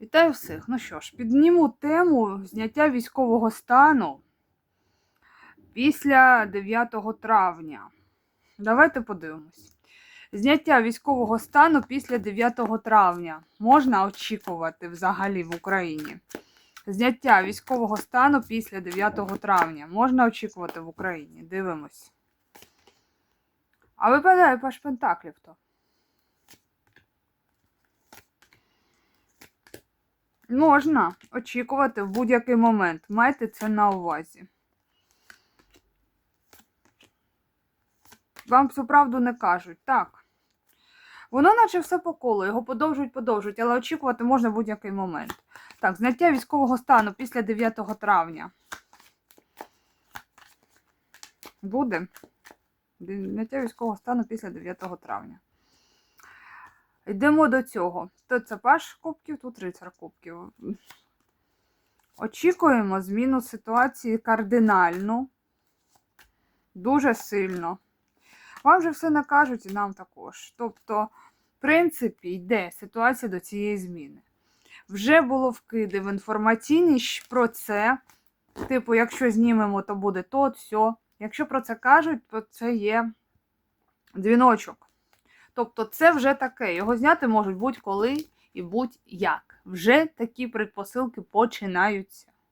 Вітаю всіх. Ну що ж, підніму тему зняття військового стану після 9 травня. Давайте подивимось. Зняття військового стану після 9 травня можна очікувати взагалі в Україні. Зняття військового стану після 9 травня можна очікувати в Україні. Дивимось. А випадає паш Пентаклів то. Можна очікувати в будь-який момент. Майте це на увазі. Вам всю правду не кажуть. Так. Воно наче все по колу, його подовжують, подовжують, але очікувати можна в будь-який момент. Так, зняття військового стану після 9 травня. Буде. Зняття військового стану після 9 травня. Йдемо до цього. Тут це паш кубків, тут рицар кубків. Очікуємо зміну ситуації кардинальну, дуже сильно. Вам же все накажуть і нам також. Тобто, в принципі, йде ситуація до цієї зміни. Вже було вкиди в інформаційні щ- про це. Типу, якщо знімемо, то буде то, все. Якщо про це кажуть, то це є дзвіночок. Тобто це вже таке. Його зняти можуть будь-коли і будь-як. Вже такі предпосилки починаються.